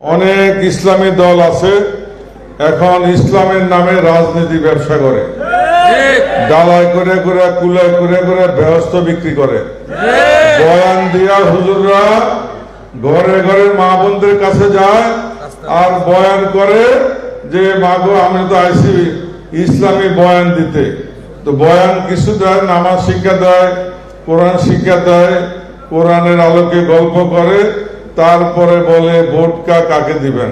অনেক ইসলামী দল আছে, এখন ইসলামের নামে রাজনীতি ব্যবসা করে। ডালাই করে করে কুলাই করে করে ব্যবস্থা বিক্রি করে। বয়ান দিয়া হুজুররা ঘরে ঘরে মা বোনদের কাছে যায় আর বয়ান করে যে মাগো আমি তো আইসি ইসলামী বয়ান দিতে। তো বয়ান কিছু দেয়, নামাজ শিক্ষা দেয়, কোরআন শিক্ষা দেয়, কোরআনের আলোকে গল্প করে। তারপরে বলে ভোটকা কাকে দিবেন?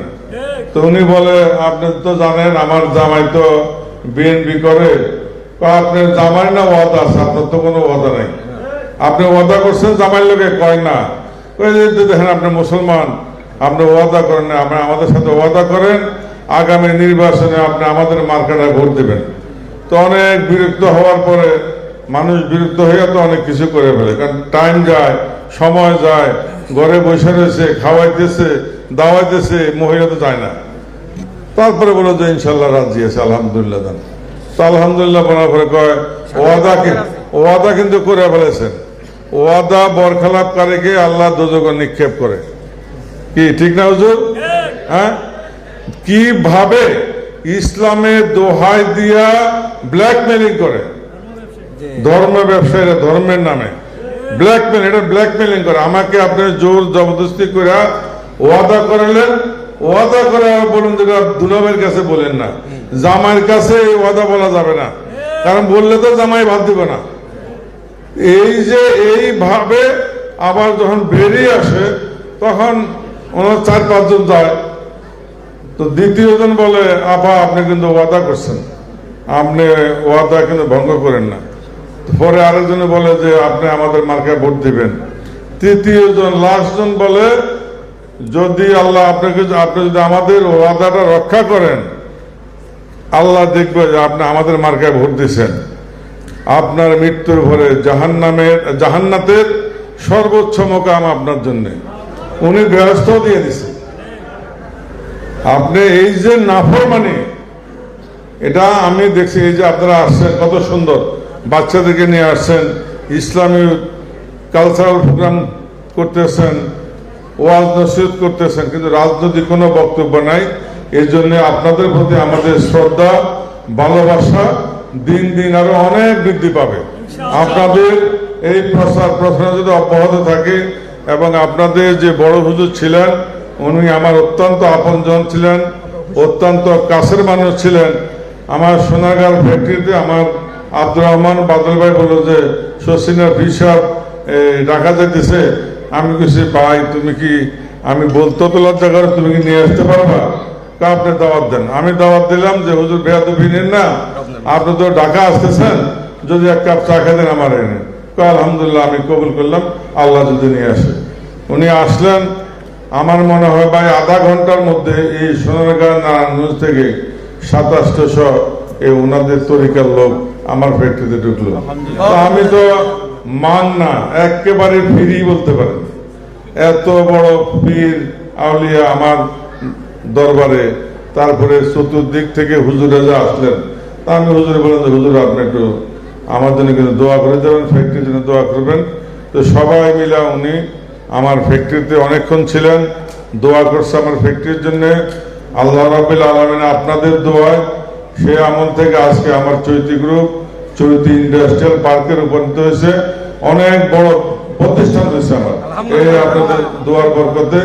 তো উনি বলে আপনি তো জানেন আমার জামাই তো বিএনপি করে। আপনার জামাই না ওয়াদা আছে? আপনার তো কোনো ওয়াদা নেই। আপনি ওয়াদা করছেন জামাই লোকে কয় না। দেখেন আপনি মুসলমান আপনি ওয়াদা করেন না আপনি আমাদের সাথে ওয়াদা করেন আগামী নির্বাচনে আপনি আমাদের মার্কেটে ভোট দেবেন। তো অনেক বিরক্ত হওয়ার পরে মানুষ বিরক্ত হয়ে তো অনেক কিছু করে ফেলে কারণ টাইম যায় সময় যায়, ঘরে বসে রয়েছে, খাওয়াইতেছে, দাওয়াইতেছে, মহিলা তো যায় না। তারপরে বলো যে ইনশাল্লাহ রাজি আছে, আলহামদুলিল্লাহ জান। তো আলহামদুলিল্লাহ বলার পরে কয়, ওয়াদা ওয়াদা কিন্তু করে ফেলেছেন। ওয়াদা বরখালাপকারীকে আল্লাহ দুজক নিক্ষেপ করে। কি, ঠিক না হুজুর? হ্যাঁ? কীভাবে ইসলামের দোহাই দিয়া ব্ল্যাকমেলিং করে? ধর্ম ব্যবসায়ীরা ধর্মের নামে। ব্ল্যাকমেল এটা ব্ল্যাকমেলিং করে। আমাকে আপনি জোর জবরদস্তি করে ওয়াদা করালেন। ওয়াদা করে বলুন যে দুলাবের কাছে বলেন না। জামাইয়ের কাছে ওয়াদা বলা যাবে না। কারণ বললে তো জামাই ভাত দিবে না। এই যে এইভাবে আবার যখন বেরিয়ে আসে, তখন ওনার চার পাঁচজন যায়। তো দ্বিতীয়জন বলে, আপা, আপনি কিন্তু ওয়াদা করছেন। আপনি ওয়াদা কিন্তু ভঙ্গ করেন না। পরে আরেকজনে বলে যে, আপনি আমাদের মার্কায় ভোট দিবেন। তৃতীয় জন লাস্ট জন বলে, যদি আল্লাহ আপনাকে আপনি যদি আমাদের ওয়াদাটা রক্ষা করেন, আল্লাহ দেখবে যে আপনি আমাদের মার্কায় ভোট দিচ্ছেন আপনার মৃত্যুর ভরে জাহান্নামের, জাহান্নাতের সর্বোচ্চ মোকাম আপনার জন্য। উনি ব্যবস্থা দিয়ে দিচ্ছেন আপনি এই যে নাফরমানি, এটা আমি দেখছি, এই যে আপনারা আসছেন, কত সুন্দর। বাচ্চাদেরকে নিয়ে আসছেন ইসলামী কালচারাল প্রোগ্রাম করতেছেন ওয়াজ নসিহত করতেছেন কিন্তু রাজনৈতিক কোনো বক্তব্য নাই। এই জন্য আপনাদের প্রতি আমাদের শ্রদ্ধা ভালোবাসা দিন দিন আরও অনেক বৃদ্ধি পাবে। আপনাদের এই প্রচার প্রচার যদি অব্যাহত থাকে এবং আপনাদের যে বড় হুজুর ছিলেন উনি আমার অত্যন্ত আপনজন ছিলেন অত্যন্ত কাছের মানুষ ছিলেন আমার সোনাগার ফ্যাক্টরিতে আমার আব্দুর রহমান বাদল ভাই বলল যে শচীনের হিসাব রাখা যাইতেছে। আমি কিছু ভাই, তুমি কি, আমি বলতে তো লজ্জা করে, তুমি কি নিয়ে আসতে পারবা? তা আপনি দাওয়াত দেন। আমি দাওয়াত দিলাম যে, হুজুর, বেয়াদবি নেন না। আপনি তো ঢাকা আসতেছেন। যদি এক কাপ চা খেতেন আমার এনে। তো আলহামদুলিল্লাহ আমি কবুল করলাম। আল্লাহ যদি নিয়ে আসে। উনি আসলেন। আমার মনে হয়, ভাই, আধা ঘণ্টার মধ্যে এই সোনারগাঁ নারায়ণগঞ্জ থেকে সাতাশশো এই ওনাদের তরিকার লোক আমার ফ্যাক্টরিতে ঢুকলো। আমি তো মান না একেবারে ফ্রি বলতে পারেন এত বড় পীর আউলিয়া আমার দরবারে তারপরে চতুর্দিক থেকে হুজুরে যা আসলেন। তা আমি হুজুরে বললাম যে হুজুর আপনি একটু আমার জন্য কিন্তু দোয়া করে দেবেন ফ্যাক্টরির জন্য দোয়া করবেন। তো সবাই মিলে উনি আমার ফ্যাক্টরিতে অনেকক্ষণ ছিলেন দোয়া করছে আমার ফ্যাক্টরির জন্য। আল্লাহ রাবিল আলমিন আপনাদের দোয়ায় সে আমল থেকে আজকে আমার চৈতি গ্রুপ, চৈতি ইন্ডাস্ট্রিয়াল পার্কে রূপান্তরিত হয়েছে। অনেক বড় প্রতিষ্ঠান হয়েছে আমার। এই আপনাদের দোয়ার বরকতে